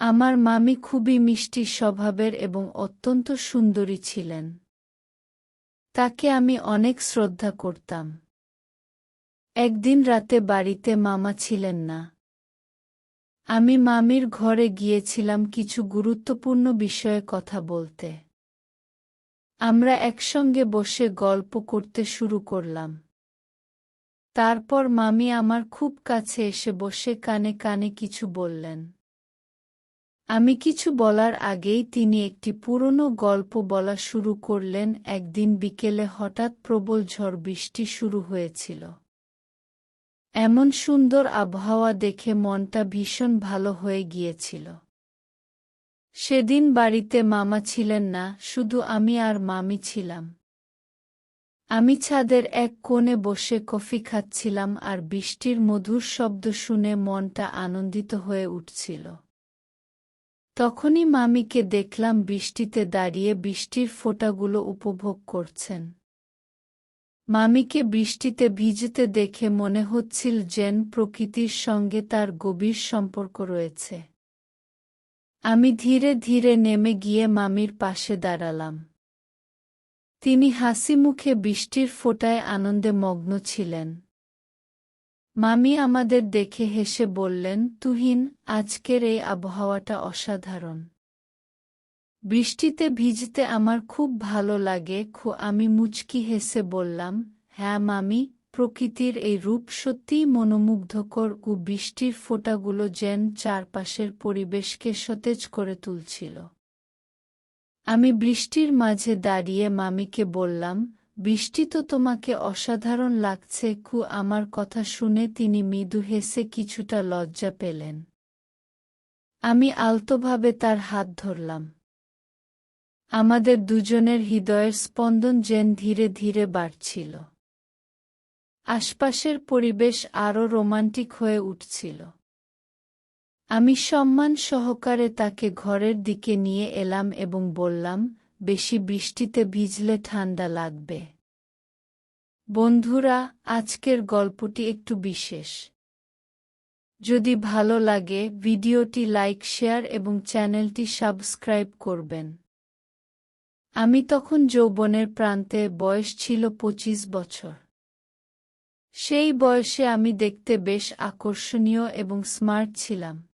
আমার মামি খুবই মিষ্টি স্বভাবের এবং অত্যন্ত সুন্দরী ছিলেন। তাকে আমি অনেক শ্রদ্ধা করতাম। একদিন রাতে বাড়িতে মামা ছিলেন না। আমি মামির ঘরে গিয়েছিলাম কিছু গুরুত্বপূর্ণ বিষয়ে কথা বলতে। আমরা একসঙ্গে বসে গল্প করতে শুরু করলাম। তারপর মামি আমার খুব কাছে এসে বসে কানে কানে কিছু বললেন। আমি কিছু বলার আগেই তিনি একটি পুরনো গল্প বলা শুরু করলেন একদিন বিকেলে হঠাৎ প্রবল ঝড় বৃষ্টি শুরু হয়েছিল। এমন সুন্দর আবহাওয়া দেখে মনটা ভীষণ ভালো হয়ে গিয়েছিল। সেদিন বাড়িতে মামা ছিলেন না, শুধু আমি আর মামি ছিলাম। আমি ছাদের এক কোণে বসে কফি খাচ্ছিলাম আর বৃষ্টির মধুর শব্দ শুনে মনটা আনন্দিত হয়ে উঠছিল। তখনই মামিকে দেখলাম বৃষ্টিতে দাঁড়িয়ে বৃষ্টির ফোঁটাগুলো উপভোগ করছেন। মামিকে বৃষ্টিতে ভিজতে দেখে মনে হচ্ছিল যেন প্রকৃতির সঙ্গে তার গভীর সম্পর্ক রয়েছে। আমি ধীরে ধীরে নেমে গিয়ে মামির পাশে দাঁড়ালাম। তিনি হাসি মুখে বৃষ্টির ফোঁটায় আনন্দে মগ্ন ছিলেন। মামি আমাদের দেখে হেসে বললেন, তুহিন, আজকের এই আবহাওয়াটা অসাধারণ। বৃষ্টিতে ভিজতে আমার খুব ভালো লাগে, খু, আমি মুচকি হেসে বললাম হ্যাঁ মামি, প্রকৃতির এই রূপ সত্যিই মনোমুগ্ধকর, ও বৃষ্টির ফোঁটাগুলো যেন চারপাশের পরিবেশকে সতেজ করে তুলছিল। আমি বৃষ্টির মাঝে দাঁড়িয়ে মামিকে বললাম বৃষ্টি তো তোমাকে অসাধারণ লাগছে, কু, আমার কথা শুনে তিনি মৃদু হেসে কিছুটা লজ্জা পেলেন। আমি আলতোভাবে তার হাত ধরলাম। আমাদের দুজনের হৃদয়ের স্পন্দন যেন ধীরে ধীরে বাড়ছিল। আশপাশের পরিবেশ আরও রোমান্টিক হয়ে উঠছিল। আমি সম্মান সহকারে তাকে ঘরের দিকে নিয়ে এলাম এবং বললাম বেশি বৃষ্টিতে ভিজলে ঠান্ডা লাগবে। বন্ধুরা, আজকের গল্পটি একটু বিশেষ। যদি ভালো লাগে, ভিডিওটি লাইক, শেয়ার এবং চ্যানেলটি সাবস্ক্রাইব করবেন। আমি তখন যৌবনের প্রান্তে বয়স ছিল পঁচিশ বছর। সেই বয়সে আমি দেখতে বেশ আকর্ষণীয় এবং স্মার্ট ছিলাম।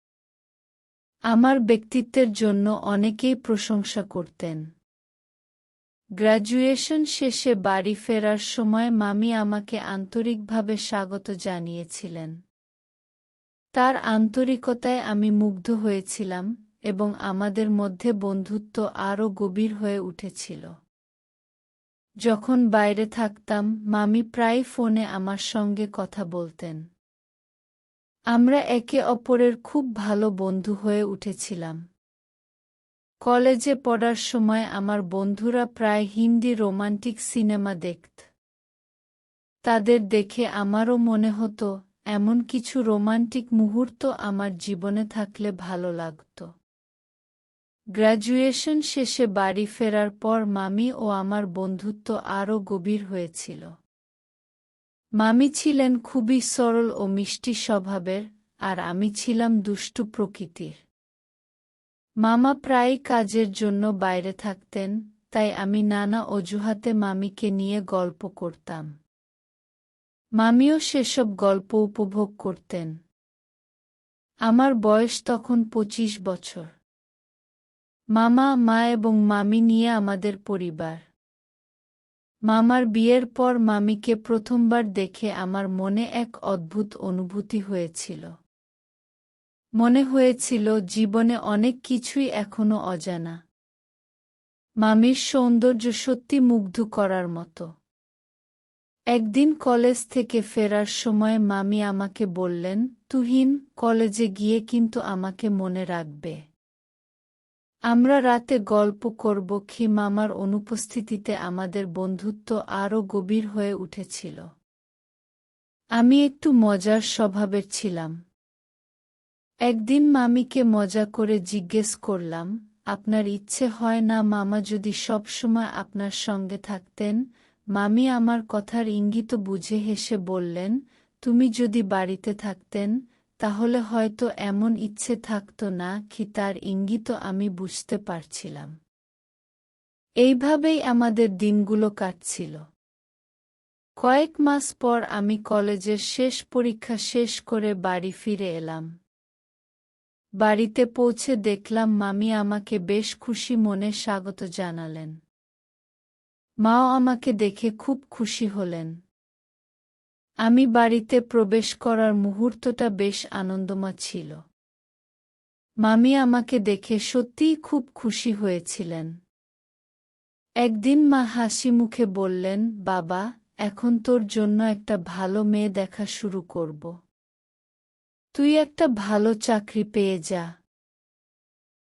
আমার ব্যক্তিত্বের জন্য অনেকেই প্রশংসা করতেন। গ্র্যাজুয়েশন শেষে বাড়ি ফেরার সময় মামি আমাকে আন্তরিকভাবে স্বাগত জানিয়েছিলেন। তার আন্তরিকতায় আমি মুগ্ধ হয়েছিলাম এবং আমাদের মধ্যে বন্ধুত্ব আরও গভীর হয়ে উঠেছিল। যখন বাইরে থাকতাম, মামি প্রায় ফোনে আমার সঙ্গে কথা বলতেন। আমরা একে অপরের খুব ভালো বন্ধু হয়ে উঠেছিলাম। কলেজে পড়ার সময় আমার বন্ধুরা প্রায় হিন্দি রোমান্টিক সিনেমা দেখত। তাদের দেখে আমারও মনে হতো, এমন কিছু রোমান্টিক মুহূর্ত আমার জীবনে থাকলে ভালো লাগত। গ্র্যাজুয়েশন শেষে বাড়ি ফেরার পর মামি ও আমার বন্ধুত্ব আরও গভীর হয়েছিল। মামি ছিলেন খুবই সরল ও মিষ্টি স্বভাবের, আর আমি ছিলাম দুষ্টু প্রকৃতির। মামা প্রায় কাজের জন্য বাইরে থাকতেন, তাই আমি নানা অজুহাতে মামিকে নিয়ে গল্প করতাম। মামিও সেসব গল্প উপভোগ করতেন। আমার বয়স তখন পঁচিশ বছর। মামা, মা এবং মামি নিয়ে আমাদের পরিবার। মামার বিয়ের পর মামিকে প্রথমবার দেখে আমার মনে এক অদ্ভুত অনুভূতি হয়েছিল। মনে হয়েছিল জীবনে অনেক কিছুই এখনও অজানা। মামির সৌন্দর্য সত্যি মুগ্ধ করার মতো। একদিন কলেজ থেকে ফেরার সময় মামি আমাকে বললেন, তুহিন, কলেজে গিয়ে কিন্তু আমাকে মনে রাখবে। আমরা রাতে গল্প করব কি মামার অনুপস্থিতিতে আমাদের বন্ধুত্ব আরও গভীর হয়ে উঠেছিল। আমি একটু মজার স্বভাবের ছিলাম। একদিন মামিকে মজা করে জিজ্ঞেস করলাম, আপনার ইচ্ছে হয় না মামা যদি সবসময় আপনার সঙ্গে থাকতেন? মামি আমার কথার ইঙ্গিত বুঝে হেসে বললেন, তুমি যদি বাড়িতে থাকতেন, তাহলে হয়তো এমন ইচ্ছে থাকত না কি তার ইঙ্গিত আমি বুঝতে পারছিলাম। এইভাবেই আমাদের দিনগুলো কাটছিল। কয়েক মাস পর আমি কলেজের শেষ পরীক্ষা শেষ করে বাড়ি ফিরে এলাম। বাড়িতে পৌঁছে দেখলাম মামি আমাকে বেশ খুশি মনে স্বাগত জানালেন। মাও আমাকে দেখে খুব খুশি হলেন। আমি বাড়িতে প্রবেশ করার মুহূর্তটা বেশ আনন্দময় ছিল। মামি আমাকে দেখে সত্যিই খুব খুশি হয়েছিলেন। একদিন মা হাসি মুখে বললেন, বাবা, এখন তোর জন্য একটা ভালো মেয়ে দেখা শুরু করব। তুই একটা ভালো চাকরি পেয়ে যা।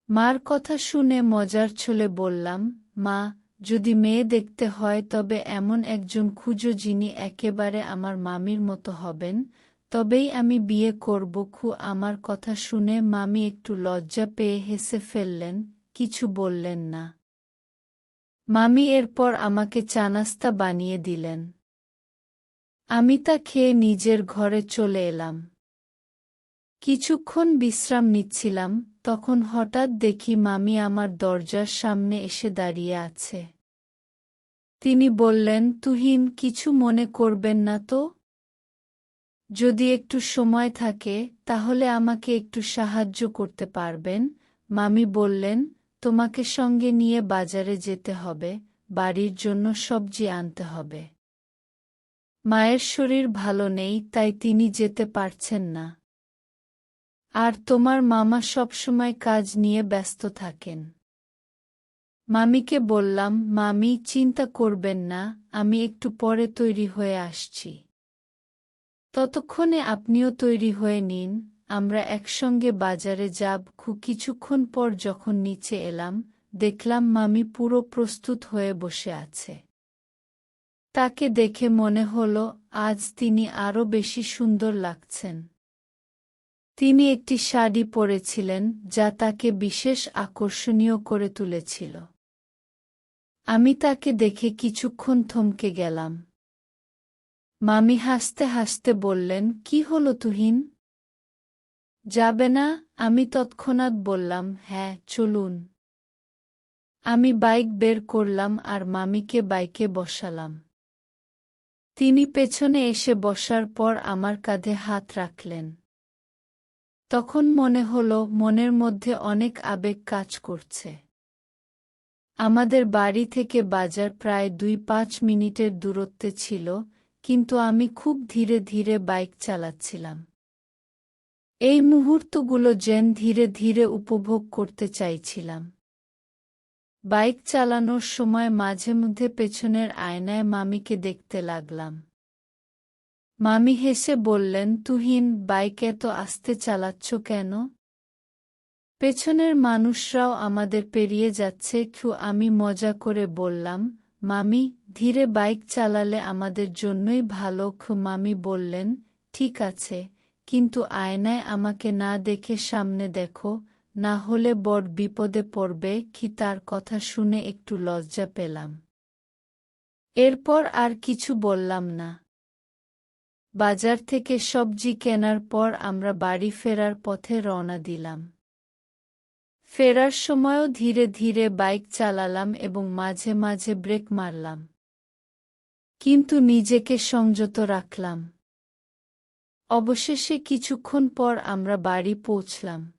মার কথা শুনে মজার ছলে বললাম, মা, যদি মেয়ে দেখতে হয় তবে এমন একজন খুঁজো যিনি একেবারে আমার মামির মতো হবেন। তবেই আমি বিয়ে করব খু আমার কথা শুনে মামি একটু লজ্জা পেয়ে হেসে ফেললেন, কিছু বললেন না। মামি এরপর আমাকে চানাস্তা বানিয়ে দিলেন। আমি তা খেয়ে নিজের ঘরে চলে এলাম। কিছুক্ষণ বিশ্রাম নিচ্ছিলাম, তখন হঠাৎ দেখি মামি আমার দরজার সামনে এসে দাঁড়িয়ে আছে। তিনি বললেন, তুহিন, কিছু মনে করবেন না তো? যদি একটু সময় থাকে, তাহলে আমাকে একটু সাহায্য করতে পারবেন? মামি বললেন, তোমাকে সঙ্গে নিয়ে বাজারে যেতে হবে, বাড়ির জন্য সবজি আনতে হবে। মায়ের শরীর ভালো নেই, তাই তিনি যেতে পারছেন না। আর তোমার মামা সবসময় কাজ নিয়ে ব্যস্ত থাকেন। মামিকে বললাম, মামি, চিন্তা করবেন না, আমি একটু পরে তৈরি হয়ে আসছি। ততক্ষণে আপনিও তৈরি হয়ে নিন, আমরা একসঙ্গে বাজারে যাব। কিছুক্ষণ পর যখন নিচে এলাম, দেখলাম মামি পুরো প্রস্তুত হয়ে বসে আছে। তাকে দেখে মনে হল, আজ তিনি আরও বেশি সুন্দর লাগছেন। তিনি একটি শাড়ি পরেছিলেন, যা তাকে বিশেষ আকর্ষণীয় করে তুলেছিল। আমি তাকে দেখে কিছুক্ষণ থমকে গেলাম। মামি হাসতে হাসতে বললেন, কি হলো তুহিন? যাবে না, আমি তৎক্ষণাৎ বললাম হ্যাঁ চলুন। আমি বাইক বের করলাম আর মামিকে বাইকে বসালাম। তিনি পেছনে এসে বসার পর আমার কাঁধে হাত রাখলেন। তখন মনে হল মনের মধ্যে অনেক আবেগ কাজ করছে। আমাদের বাড়ি থেকে বাজার প্রায় দুই পাঁচ মিনিটের দূরত্বে ছিল, কিন্তু আমি খুব ধীরে ধীরে বাইক চালাচ্ছিলাম। এই মুহূর্তগুলো যেন ধীরে ধীরে উপভোগ করতে চাইছিলাম। বাইক চালানোর সময় মাঝে মধ্যে পেছনের আয়নায় মামিকে দেখতে লাগলাম। মামি হেসে বললেন, তুহিন, বাইক এত আস্তে চালাচ্ছ কেন? পেছনের মানুষরাও আমাদের পেরিয়ে যাচ্ছে, খু, আমি মজা করে বললাম, মামি, ধীরে বাইক চালালে আমাদের জন্যই ভালো। খু, মামি বললেন, ঠিক আছে, কিন্তু আয়নায় আমাকে না দেখে সামনে দেখো, না হলে বড় বিপদে পড়বে। কি তার কথা শুনে একটু লজ্জা পেলাম। এরপর আর কিছু বললাম না। বাজার থেকে সবজি কেনার পর আমরা বাড়ি ফেরার পথে রওনা দিলাম। ফেরার সময়ও ধীরে ধীরে বাইক চালালাম এবং মাঝে মাঝে ব্রেক মারলাম। কিন্তু নিজেকে সংযত রাখলাম। অবশেষে কিছুক্ষণ পর আমরা বাড়ি পৌঁছলাম।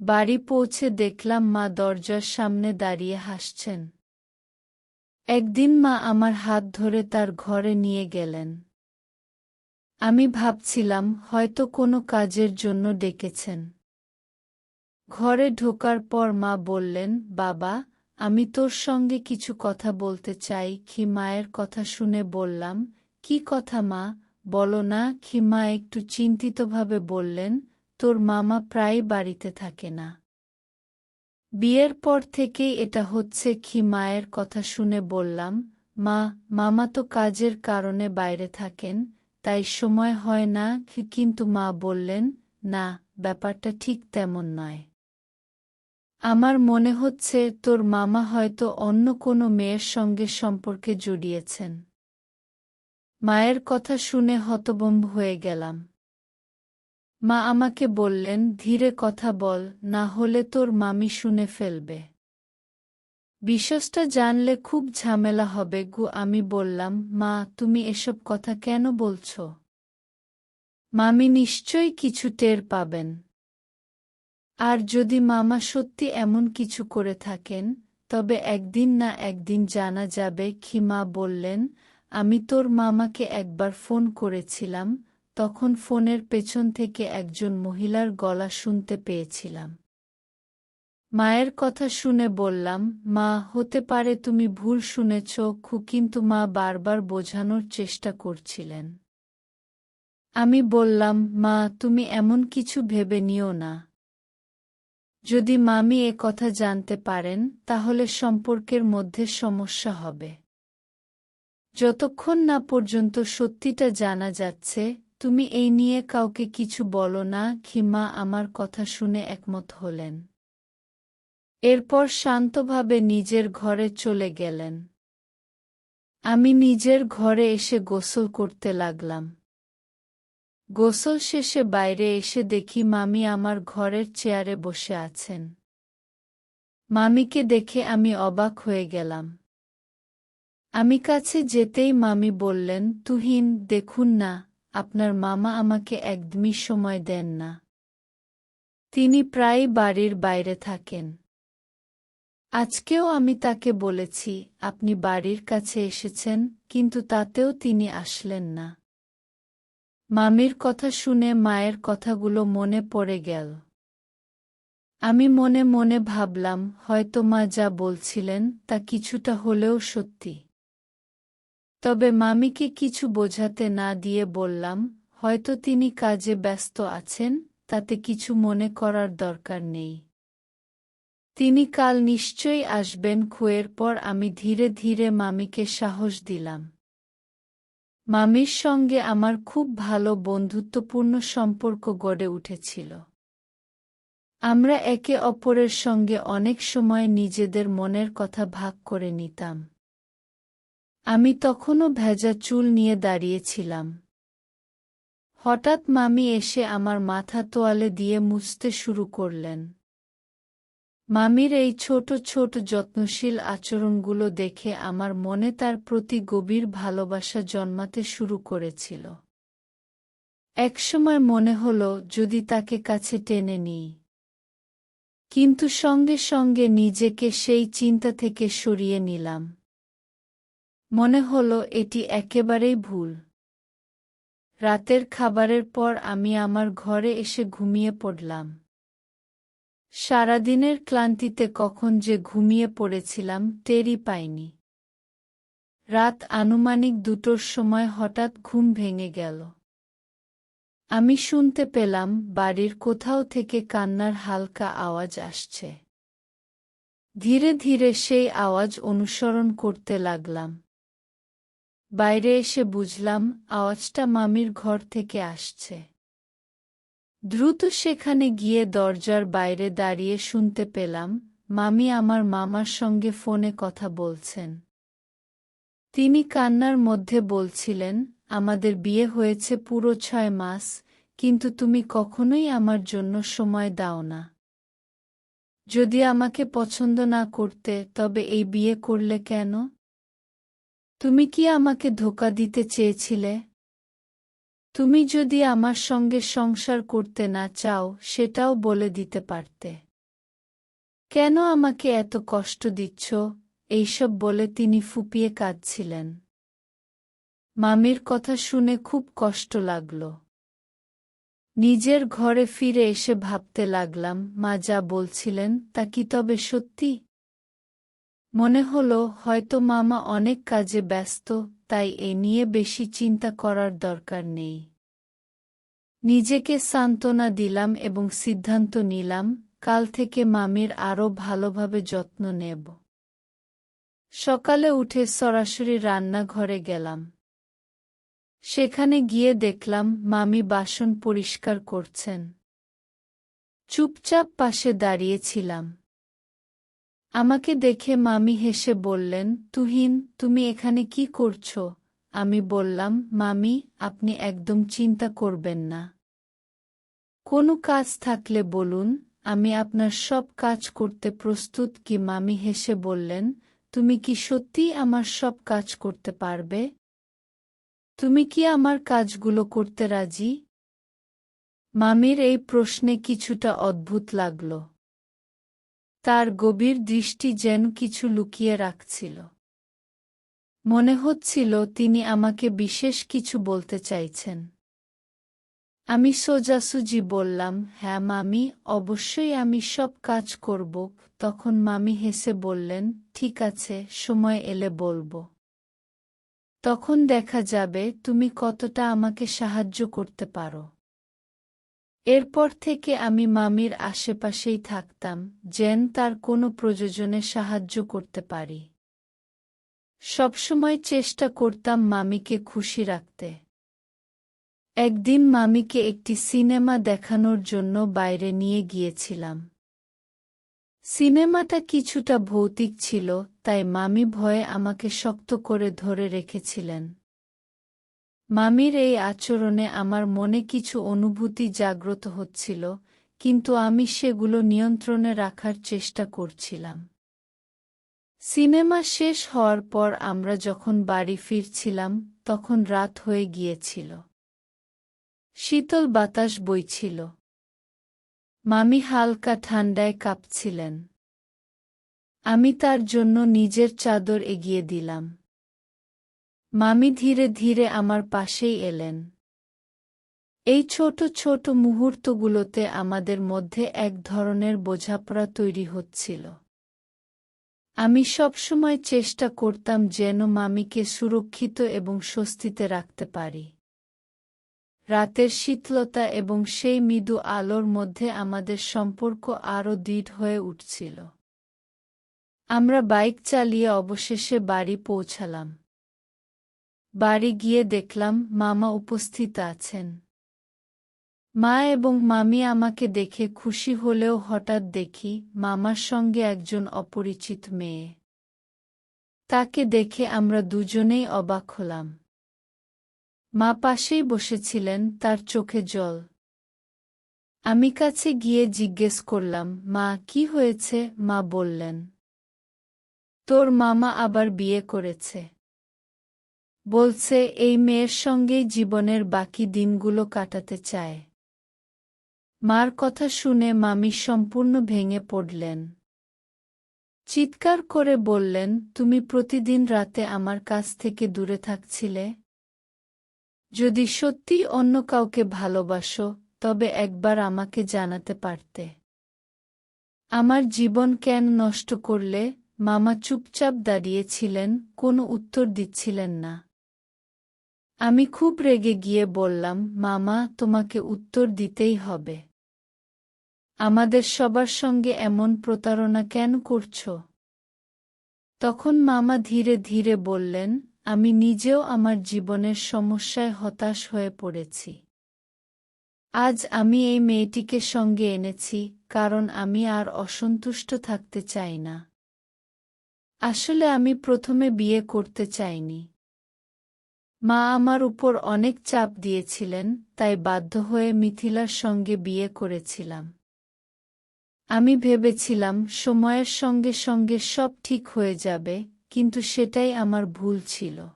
বাড়ি পৌঁছে দেখলাম মা দরজার সামনে দাঁড়িয়ে হাসছেন। একদিন মা আমার হাত ধরে তার ঘরে নিয়ে গেলেন। আমি ভাবছিলাম হয়তো কোনো কাজের জন্য ডেকেছেন। ঘরে ঢোকার পর মা বললেন, বাবা, আমি তোর সঙ্গে কিছু কথা বলতে চাই। কি মায়ের কথা শুনে বললাম, কি কথা মা? বলো না। কি মা একটু চিন্তিতভাবে বললেন, তোর মামা প্রায় বাড়িতে থাকে না। বিয়ের পর থেকেই এটা হচ্ছে। কি মায়ের কথা শুনে বললাম, মা, মামা তো কাজের কারণে বাইরে থাকেন। তাই সময় হয় না কিন্তু মা বললেন, না, ব্যাপারটা ঠিক তেমন নয়। আমার মনে হচ্ছে তোর মামা হয়তো অন্য কোনো মেয়ের সঙ্গে সম্পর্কে জড়িয়েছেন। মায়ের কথা শুনে হতবম্ব হয়ে গেলাম। মা আমাকে বললেন, ধীরে কথা বল, না হলে তোর মামি শুনে ফেলবে। বিশ্বাসটা জানলে খুব ঝামেলা হবে, গু, আমি বললাম, মা, তুমি এসব কথা কেন বলছ? মামি নিশ্চয়ই কিছু টের পাবেন। আর যদি মামা সত্যি এমন কিছু করে থাকেন, তবে একদিন না একদিন জানা যাবে খিমা বললেন। আমি তোর মামাকে একবার ফোন করেছিলাম, তখন ফোনের পেছন থেকে একজন মহিলার গলা শুনতে পেয়েছিলাম। মায়ের কথা শুনে বললাম, মা, হতে পারে তুমি ভুল শুনেছ খু কিন্তু মা বারবার বোঝানোর চেষ্টা করছিলেন। আমি বললাম, মা, তুমি এমন কিছু ভেবে নিও না। যদি মামি এ কথা জানতে পারেন, তাহলে সম্পর্কের মধ্যে সমস্যা হবে। যতক্ষণ না পর্যন্ত সত্যিটা জানা যাচ্ছে, তুমি এই নিয়ে কাউকে কিছু বলো না খিমা আমার কথা শুনে একমত হলেন। এরপর শান্তভাবে নিজের ঘরে চলে গেলেন। আমি নিজের ঘরে এসে গোসল করতে লাগলাম। গোসল শেষে বাইরে এসে দেখি মামি আমার ঘরের চেয়ারে বসে আছেন। মামিকে দেখে আমি অবাক হয়ে গেলাম। আমি কাছে যেতেই মামি বললেন, তুহিন, দেখুন না, আপনার মামা আমাকে একদমই সময় দেন না। তিনি প্রায় বাড়ির বাইরে থাকেন। আজকেও আমি তাকে বলেছি, আপনি বাড়ির কাছে এসেছেন, কিন্তু তাতেও তিনি আসলেন না। মামির কথা শুনে মায়ের কথাগুলো মনে পড়ে গেল। আমি মনে মনে ভাবলাম, হয়তো মা যা বলছিলেন, তা কিছুটা হলেও সত্যি। তবে মামিকে কিছু বোঝাতে না দিয়ে বললাম, হয়তো তিনি কাজে ব্যস্ত আছেন, তাতে কিছু মনে করার দরকার নেই। তিনি কাল নিশ্চয়ই আসবেন খুয়ের পর আমি ধীরে ধীরে মামিকে সাহস দিলাম। মামির সঙ্গে আমার খুব ভালো বন্ধুত্বপূর্ণ সম্পর্ক গড়ে উঠেছিল। আমরা একে অপরের সঙ্গে অনেক সময় নিজেদের মনের কথা ভাগ করে নিতাম। আমি তখনও ভেজা চুল নিয়ে দাঁড়িয়েছিলাম। হঠাৎ মামি এসে আমার মাথা তোয়ালে দিয়ে মুছতে শুরু করলেন। মামির এই ছোট ছোট যত্নশীল আচরণগুলো দেখে আমার মনে তার প্রতি গভীর ভালোবাসা জন্মাতে শুরু করেছিল। একসময় মনে হল, যদি তাকে কাছে টেনে নিই। কিন্তু সঙ্গে সঙ্গে নিজেকে সেই চিন্তা থেকে সরিয়ে নিলাম। মনে হল, এটি একেবারেই ভুল। রাতের খাবারের পর আমি আমার ঘরে এসে ঘুমিয়ে পড়লাম। সারাদিনের ক্লান্তিতে কখন যে ঘুমিয়ে পড়েছিলাম, টেরই পাইনি। রাত আনুমানিক দুটোর সময় হঠাৎ ঘুম ভেঙে গেল। আমি শুনতে পেলাম, বাড়ির কোথাও থেকে কান্নার হালকা আওয়াজ আসছে। ধীরে ধীরে সেই আওয়াজ অনুসরণ করতে লাগলাম। বাইরে এসে বুঝলাম, আওয়াজটা মামির ঘর থেকে আসছে। দ্রুত সেখানে গিয়ে দরজার বাইরে দাঁড়িয়ে শুনতে পেলাম, মামি আমার মামার সঙ্গে ফোনে কথা বলছেন। তিনি কান্নার মধ্যে বলছিলেন, আমাদের বিয়ে হয়েছে পুরো ছয় মাস, কিন্তু তুমি কখনোই আমার জন্য সময় দাও না। যদি আমাকে পছন্দ না করতে, তবে এই বিয়ে করলে কেন? তুমি কি আমাকে ধোকা দিতে চেয়েছিলে? তুমি যদি আমার সঙ্গে সংসার করতে না চাও, সেটাও বলে দিতে পারতে। কেন আমাকে এত কষ্ট দিচ্ছ? এইসব বলে তিনি ফুপিয়ে কাঁদছিলেন। মামির কথা শুনে খুব কষ্ট লাগল। নিজের ঘরে ফিরে এসে ভাবতে লাগলাম, মা যা বলছিলেন তা কি তবে সত্যি? মনে হল হয়তো মামা অনেক কাজে ব্যস্ত, তাই এ নিয়ে বেশি চিন্তা করার দরকার নেই। নিজেকে সান্ত্বনা দিলাম এবং সিদ্ধান্ত নিলাম, কাল থেকে মামির আরও ভালোভাবে যত্ন নেব। সকালে উঠে সরাসরি রান্নাঘরে গেলাম। সেখানে গিয়ে দেখলাম মামি বাসন পরিষ্কার করছেন। চুপচাপ পাশে দাঁড়িয়েছিলাম আমাকে দেখে মামি হেসে বললেন, তুহিন, তুমি এখানে কি করছ? আমি বললাম, মামি, আপনি একদম চিন্তা করবেন না। কোনো কাজ থাকলে বলুন, আমি আপনার সব কাজ করতে প্রস্তুত। কি মামি হেসে বললেন, তুমি কি সত্যিই আমার সব কাজ করতে পারবে? তুমি কি আমার কাজগুলো করতে রাজি? মামির এই প্রশ্নে কিছুটা অদ্ভুত লাগল। তার গভীর দৃষ্টি যেন কিছু লুকিয়ে রাখছিল। মনে হচ্ছিল তিনি আমাকে বিশেষ কিছু বলতে চাইছেন। আমি সোজাসুজি বললাম হ্যাঁ মামি, অবশ্যই আমি সব কাজ করব। তখন মামি হেসে বললেন, ঠিক আছে, সময় এলে বলব। তখন দেখা যাবে তুমি কতটা আমাকে সাহায্য করতে পারো। এরপর থেকে আমি মামির আশেপাশেই থাকতাম, যেন তার কোনো প্রয়োজনে সাহায্য করতে পারি। সবসময় চেষ্টা করতাম মামিকে খুশি রাখতে। একদিন মামিকে একটি সিনেমা দেখানোর জন্য বাইরে নিয়ে গিয়েছিলাম। সিনেমাটা কিছুটা ভৌতিক ছিল, তাই মামি ভয়ে আমাকে শক্ত করে ধরে রেখেছিলেন। মামির এই আচরণে আমার মনে কিছু অনুভূতি জাগ্রত হচ্ছিল, কিন্তু আমি সেগুলো নিয়ন্ত্রণে রাখার চেষ্টা করছিলাম। সিনেমা শেষ হওয়ার পর আমরা যখন বাড়ি ফিরছিলাম, তখন রাত হয়ে গিয়েছিল। শীতল বাতাস বইছিল। মামি হালকা ঠান্ডায় কাঁপছিলেন। আমি তার জন্য নিজের চাদর এগিয়ে দিলাম। মামি ধীরে ধীরে আমার পাশেই এলেন। এই ছোট ছোট মুহূর্তগুলোতে আমাদের মধ্যে এক ধরনের বোঝাপড়া তৈরি হচ্ছিল। আমি সবসময় চেষ্টা করতাম যেন মামিকে সুরক্ষিত এবং স্বস্তিতে রাখতে পারি। রাতের শীতলতা এবং সেই মৃদু আলোর মধ্যে আমাদের সম্পর্ক আরও দৃঢ় হয়ে উঠছিল। আমরা বাইক চালিয়ে অবশেষে বাড়ি পৌঁছালাম। বাড়ি গিয়ে দেখলাম মামা উপস্থিত আছেন। মা এবং মামি আমাকে দেখে খুশি হলেও হঠাৎ দেখি মামার সঙ্গে একজন অপরিচিত মেয়ে। তাকে দেখে আমরা দুজনেই অবাক হলাম। মা পাশেই বসেছিলেন, তার চোখে জল। আমি কাছে গিয়ে জিজ্ঞেস করলাম, মা, কি হয়েছে? মা বললেন, তোর মামা আবার বিয়ে করেছে। বলছে, এই মেয়ের সঙ্গেই জীবনের বাকি দিনগুলো কাটাতে চায়। মার কথা শুনে মামি সম্পূর্ণ ভেঙে পড়লেন। চিৎকার করে বললেন, তুমি প্রতিদিন রাতে আমার কাছ থেকে দূরে থাকছিলে? যদি সত্যি অন্য কাউকে ভালোবাসো, তবে একবার আমাকে জানাতে পারতে। আমার জীবন কেন নষ্ট করলে? মামা চুপচাপ দাঁড়িয়েছিলেন, কোনো উত্তর দিচ্ছিলেন না। আমি খুব রেগে গিয়ে বললাম, মামা, তোমাকে উত্তর দিতেই হবে। আমাদের সবার সঙ্গে এমন প্রতারণা কেন করছ? তখন মামা ধীরে ধীরে বললেন, আমি নিজেও আমার জীবনের সমস্যায় হতাশ হয়ে পড়েছি। আজ আমি এই মেয়েটিকে সঙ্গে এনেছি, কারণ আমি আর অসন্তুষ্ট থাকতে চাই না। আসলে আমি প্রথমে বিয়ে করতে চাইনি। মা আমার উপর অনেক চাপ দিয়েছিলেন, তাই বাধ্য হয়ে মিথিলার সঙ্গে বিয়ে করেছিলাম। আমি ভেবেছিলাম, সময়ের সঙ্গে সঙ্গে সব ঠিক হয়ে যাবে, কিন্তু সেটাই আমার ভুল ছিল।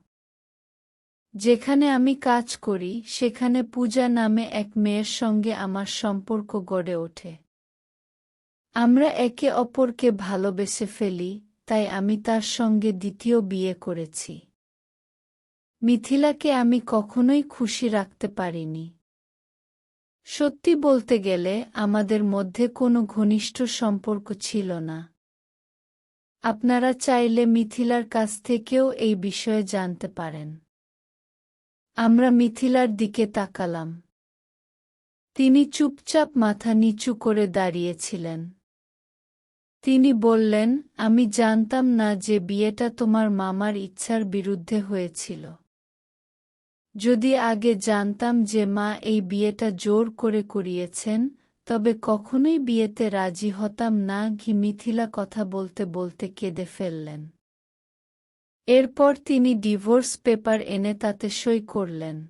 যেখানে আমি কাজ করি, সেখানে পূজা নামে এক মেয়ের সঙ্গে আমার সম্পর্ক গড়ে ওঠে। আমরা একে অপরকে ভালোবেসে ফেলি, তাই আমি তার সঙ্গে দ্বিতীয় বিয়ে করেছি। মিথিলাকে আমি কখনোই খুশি রাখতে পারিনি। সত্যি বলতে গেলে আমাদের মধ্যে কোনো ঘনিষ্ঠ সম্পর্ক ছিল না। আপনারা চাইলে মিথিলার কাছ থেকেও এই বিষয়ে জানতে পারেন। আমরা মিথিলার দিকে তাকালাম। তিনি চুপচাপ মাথা নিচু করে দাঁড়িয়েছিলেন। তিনি বললেন, আমি জানতাম না যে বিয়েটা তোমার মামার ইচ্ছার বিরুদ্ধে হয়েছিল। যদি আগে জানতাম যে মা এই বিয়েটা জোর করে করিয়েছেন, তবে কখনোই বিয়েতে রাজি হতাম না, ঘি মিথিলা কথা বলতে বলতে কেঁদে ফেললেন। এরপর তিনি ডিভোর্স পেপার এনে তাতে সই করলেন।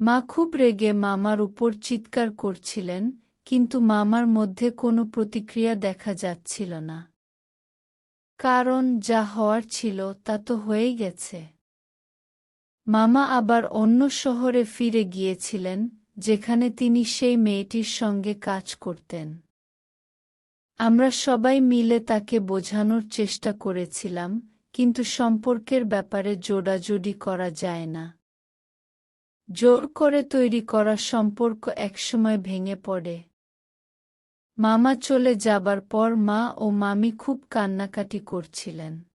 মা খুব রেগে মামার উপর চিৎকার করছিলেন, কিন্তু মামার মধ্যে কোনো প্রতিক্রিয়া দেখা যাচ্ছিল না। কারণ যা হওয়ার ছিল তা তো হয়েই গেছে। মামা আবার অন্য শহরে ফিরে গিয়েছিলেন, যেখানে তিনি সেই মেয়েটির সঙ্গে কাজ করতেন। আমরা সবাই মিলে তাকে বোঝানোর চেষ্টা করেছিলাম, কিন্তু সম্পর্কের ব্যাপারে জোড়াজোড়ি করা যায় না। জোর করে তৈরি করা সম্পর্ক একসময় ভেঙে পড়ে। মামা চলে যাবার পর মা ও মামি খুব কান্নাকাটি করছিলেন।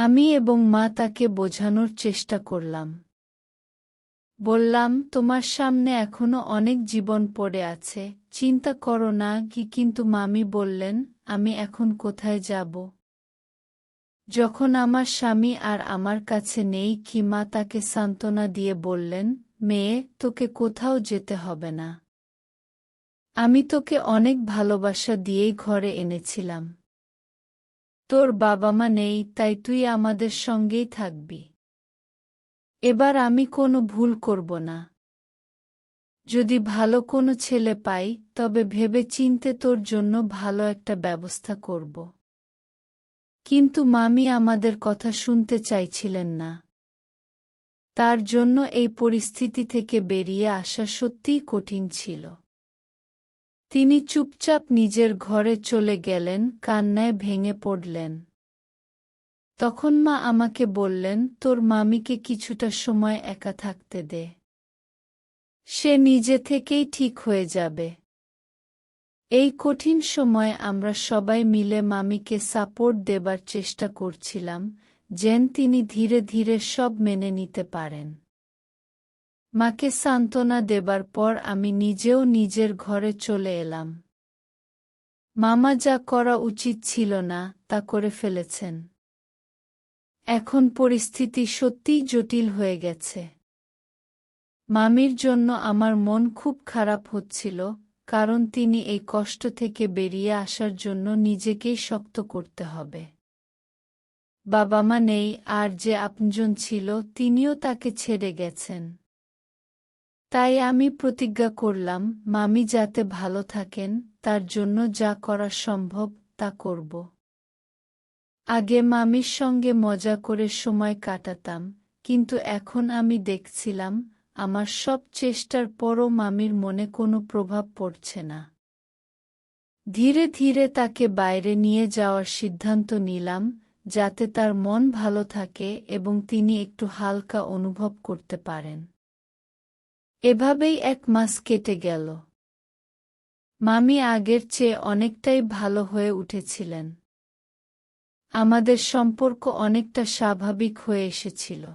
আমি এবং মা তাকে বোঝানোর চেষ্টা করলাম। বললাম, তোমার সামনে এখনও অনেক জীবন পড়ে আছে, চিন্তা করো না কি কিন্তু মামি বললেন, আমি এখন কোথায় যাব? যখন আমার স্বামী আর আমার কাছে নেই কি মা তাকে সান্ত্বনা দিয়ে বললেন, মেয়ে, তোকে কোথাও যেতে হবে না। আমি তোকে অনেক ভালোবাসা দিয়েই ঘরে এনেছিলাম। তোর বাবা মা নেই, তাই তুই আমাদের সঙ্গেই থাকবি। এবার আমি কোনো ভুল করব না। যদি ভালো কোনো ছেলে পাই, তবে ভেবে চিনতে তোর জন্য ভালো একটা ব্যবস্থা করব। কিন্তু মামি আমাদের কথা শুনতে চাইছিলেন না। তার জন্য এই পরিস্থিতি থেকে বেরিয়ে আসা সত্যিই কঠিন ছিল। তিনি চুপচাপ নিজের ঘরে চলে গেলেন, কান্নায় ভেঙে পড়লেন। তখন মা আমাকে বললেন, তোর মামিকে কিছুটা সময় একা থাকতে দে। সে নিজে থেকেই ঠিক হয়ে যাবে। এই কঠিন সময় আমরা সবাই মিলে মামিকে সাপোর্ট দেবার চেষ্টা করছিলাম, যেন তিনি ধীরে ধীরে সব মেনে নিতে পারেন। মাকে সান্ত্বনা দেবার পর আমি নিজেও নিজের ঘরে চলে এলাম। মামা যা করা উচিত ছিল না, তা করে ফেলেছেন। এখন পরিস্থিতি সত্যিই জটিল হয়ে গেছে। মামির জন্য আমার মন খুব খারাপ হচ্ছিল, কারণ তিনি এই কষ্ট থেকে বেরিয়ে আসার জন্য নিজেকেই শক্ত করতে হবে। বাবা মা নেই, আর যে আপনজন ছিল, তিনিও তাকে ছেড়ে গেছেন। তাই আমি প্রতিজ্ঞা করলাম, মামি যাতে ভালো থাকেন, তার জন্য যা করা সম্ভব, তা করব। আগে মামির সঙ্গে মজা করে সময় কাটাতাম, কিন্তু এখন আমি দেখছিলাম, আমার সব চেষ্টার পরও মামির মনে কোনো প্রভাব পড়ছে না। ধীরে ধীরে তাকে বাইরে নিয়ে যাওয়ার সিদ্ধান্ত নিলাম, যাতে তার মন ভালো থাকে এবং তিনি একটু হালকা অনুভব করতে পারেন। এভাবেই এক মাস কেটে গেল। মামি আগের চেয়ে অনেকটাই ভালো হয়ে উঠেছিলেন। আমাদের সম্পর্ক অনেকটা স্বাভাবিক হয়ে এসেছিল।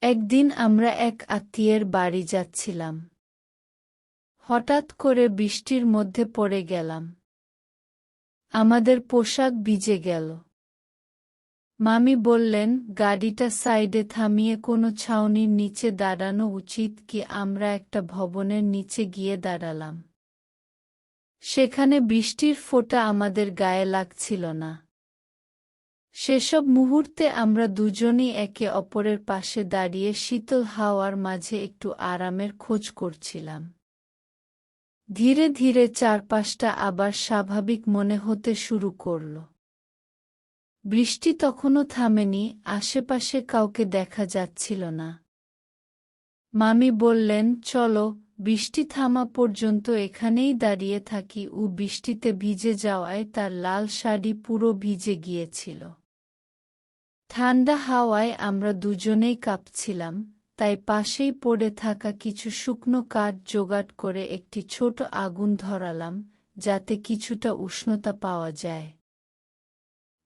একদিন আমরা এক আত্মীয়ের বাড়ি যাচ্ছিলাম। হঠাৎ করে বৃষ্টির মধ্যে পড়ে গেলাম। আমাদের পোশাক ভিজে গেল। মামি বললেন, গাড়িটা সাইডে থামিয়ে কোনো ছাউনির নিচে দাঁড়ানো উচিত কি আমরা একটা ভবনের নিচে গিয়ে দাঁড়ালাম। সেখানে বৃষ্টির ফোঁটা আমাদের গায়ে লাগছিল না। সেসব মুহূর্তে আমরা দুজনই একে অপরের পাশে দাঁড়িয়ে শীতল হাওয়ার মাঝে একটু আরামের খোঁজ করছিলাম। ধীরে ধীরে চারপাশটা আবার স্বাভাবিক মনে হতে শুরু করল। বৃষ্টি তখনও থামেনি, আশেপাশে কাউকে দেখা যাচ্ছিল না। মামি বললেন, চলো, বৃষ্টি থামা পর্যন্ত এখানেই দাঁড়িয়ে থাকি। ও বৃষ্টিতে ভিজে যাওয়ায় তার লাল শাড়ি পুরো ভিজে গিয়েছিল। ঠান্ডা হাওয়ায় আমরা দুজনেই কাঁপছিলাম, তাই পাশেই পড়ে থাকা কিছু শুকনো কাঠ জোগাড় করে একটি ছোট আগুন ধরালাম, যাতে কিছুটা উষ্ণতা পাওয়া যায়।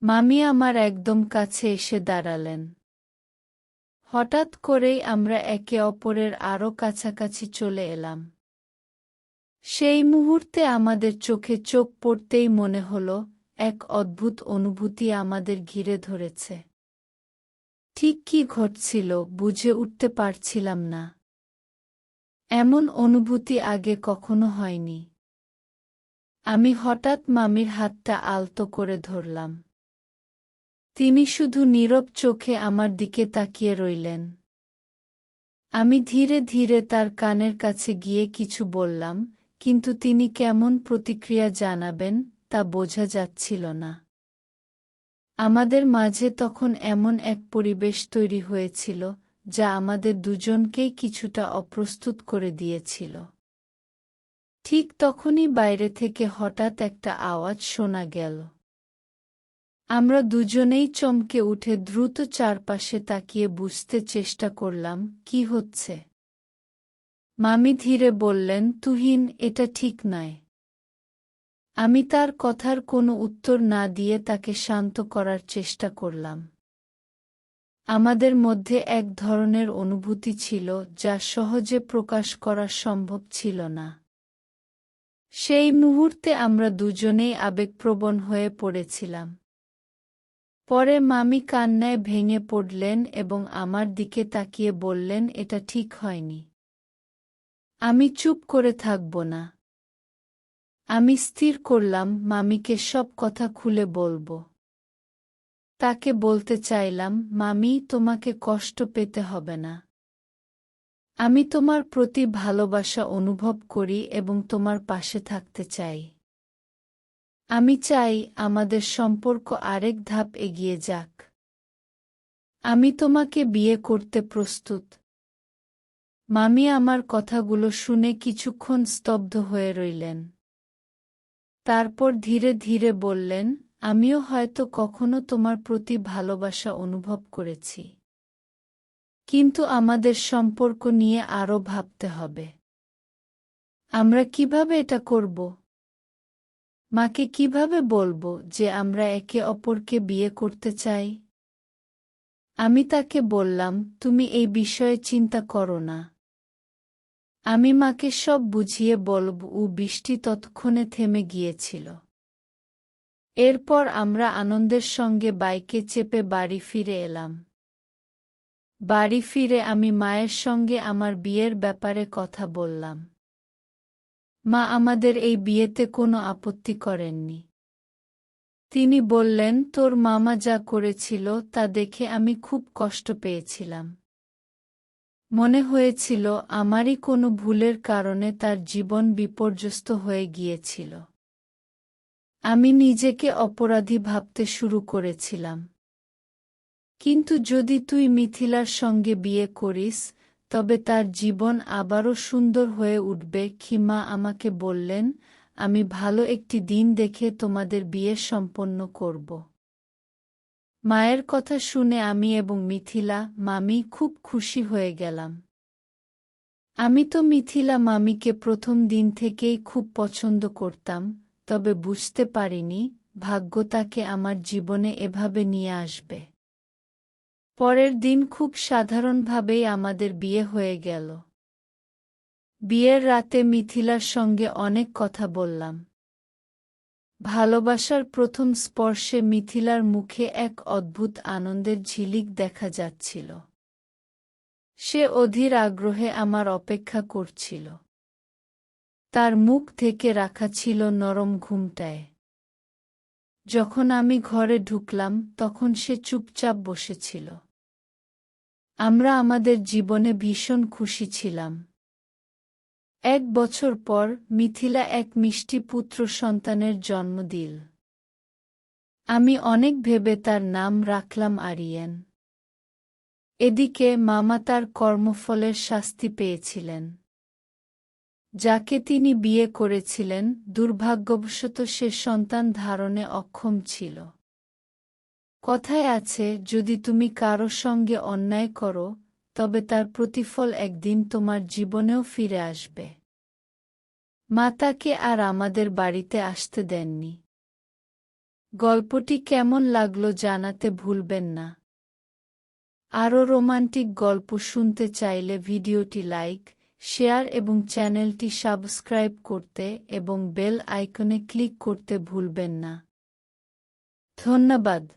মামি আমার একদম কাছে এসে দাঁড়ালেন। হঠাৎ করেই আমরা একে অপরের আরও কাছাকাছি চলে এলাম। সেই মুহূর্তে আমাদের চোখে চোখ পড়তেই মনে হল, এক অদ্ভুত অনুভূতি আমাদের ঘিরে ধরেছে। ঠিক কি ঘটছিল বুঝে উঠতে পারছিলাম না। এমন অনুভূতি আগে কখনো হয়নি। আমি হঠাৎ মামির হাতটা আলতো করে ধরলাম। তিনি শুধু নীরব চোখে আমার দিকে তাকিয়ে রইলেন। আমি ধীরে ধীরে তার কানের কাছে গিয়ে কিছু বললাম, কিন্তু তিনি কেমন প্রতিক্রিয়া জানাবেন তা বোঝা যাচ্ছিল না। আমাদের মাঝে তখন এমন এক পরিবেশ তৈরি হয়েছিল, যা আমাদের দুজনকেই কিছুটা অপ্রস্তুত করে দিয়েছিল। ঠিক তখনই বাইরে থেকে হঠাৎ একটা আওয়াজ শোনা গেল। আমরা দুজনেই চমকে উঠে দ্রুত চারপাশে তাকিয়ে বুঝতে চেষ্টা করলাম, কি হচ্ছে? মামি ধীরে বললেন, তুহিন, এটা ঠিক নয়। আমি তার কথার কোনো উত্তর না দিয়ে তাকে শান্ত করার চেষ্টা করলাম। আমাদের মধ্যে এক ধরনের অনুভূতি ছিল, যা সহজে প্রকাশ করা সম্ভব ছিল না। সেই মুহূর্তে আমরা দুজনেই আবেগপ্রবণ হয়ে পড়েছিলাম। পরে মামি কান্নায় ভেঙে পড়লেন এবং আমার দিকে তাকিয়ে বললেন, এটা ঠিক হয়নি। আমি চুপ করে থাকব না। আমি স্থির করলাম, মামিকে সব কথা খুলে বলব। তাকে বলতে চাইলাম, মামি, তোমাকে কষ্ট পেতে হবে না। আমি তোমার প্রতি ভালোবাসা অনুভব করি এবং তোমার পাশে থাকতে চাই। আমি চাই আমাদের সম্পর্ক আরেক ধাপ এগিয়ে যাক। আমি তোমাকে বিয়ে করতে প্রস্তুত। মামি আমার কথাগুলো শুনে কিছুক্ষণ স্তব্ধ হয়ে রইলেন। তারপর ধীরে ধীরে বললেন, আমিও হয়তো কখনো তোমার প্রতি ভালোবাসা অনুভব করেছি। কিন্তু আমাদের সম্পর্ক নিয়ে আরও ভাবতে হবে। আমরা কীভাবে এটা করব? মাকে কীভাবে বলব যে আমরা একে অপরকে বিয়ে করতে চাই? আমি তাকে বললাম, তুমি এই বিষয়ে চিন্তা করো না। আমি মাকে সব বুঝিয়ে বলব। ও বৃষ্টি তৎক্ষণে থেমে গিয়েছিল। এরপর আমরা আনন্দের সঙ্গে বাইকে চেপে বাড়ি ফিরে এলাম। বাড়ি ফিরে আমি মায়ের সঙ্গে আমার বিয়ের ব্যাপারে কথা বললাম। মা আমাদের এই বিয়েতে কোনো আপত্তি করেননি। তিনি বললেন, তোর মামা যা করেছিল তা দেখে আমি খুব কষ্ট পেয়েছিলাম। মনে হয়েছিল আমারই কোনো ভুলের কারণে তার জীবন বিপর্যস্ত হয়ে গিয়েছিল। আমি নিজেকে অপরাধী ভাবতে শুরু করেছিলাম। কিন্তু যদি তুই মিথিলার সঙ্গে বিয়ে করিস তবে তার জীবন আবারও সুন্দর হয়ে উঠবে। খিমা আমাকে বললেন, আমি ভালো একটি দিন দেখে তোমাদের বিয়ে সম্পন্ন করব। মায়ের কথা শুনে আমি এবং মিথিলা মামি খুব খুশি হয়ে গেলাম। আমি তো মিথিলা মামিকে প্রথম দিন থেকেই খুব পছন্দ করতাম, তবে বুঝতে পারিনি ভাগ্য তাকে আমার জীবনে এভাবে নিয়ে আসবে। পরের দিন খুব সাধারণভাবেই আমাদের বিয়ে হয়ে গেল। বিয়ের রাতে মিথিলার সঙ্গে অনেক কথা বললাম। ভালোবাসার প্রথম স্পর্শে মিথিলার মুখে এক অদ্ভুত আনন্দের ঝিলিক দেখা যাচ্ছিল। সে অধীর আগ্রহে আমার অপেক্ষা করছিল। তার মুখ থেকে রাখা ছিল নরম ঘুমটায়। যখন আমি ঘরে ঢুকলাম, তখন সে চুপচাপ বসেছিল। আমরা আমাদের জীবনে ভীষণ খুশি ছিলাম। এক বছর পর মিথিলা এক মিষ্টি পুত্র সন্তানের জন্ম দিল। আমি অনেক ভেবে তার নাম রাখলাম আরিয়ান। এদিকে মামা তার কর্মফলের শাস্তি পেয়েছিলেন। যাকে তিনি বিয়ে করেছিলেন, দুর্ভাগ্যবশত সে সন্তান ধারণে অক্ষম ছিল। কথায় আছে, যদি তুমি কারও সঙ্গে অন্যায় করো, তবে তার প্রতিফল একদিন তোমার জীবনেও ফিরে আসবে। মা তাকে আর আমাদের বাড়িতে আসতে দেননি। গল্পটি কেমন লাগল জানাতে ভুলবেন না। আরও রোমান্টিক গল্প শুনতে চাইলে ভিডিওটি লাইক, শেয়ার এবং চ্যানেলটি সাবস্ক্রাইব করতে এবং বেল আইকনে ক্লিক করতে ভুলবেন না। ধন্যবাদ।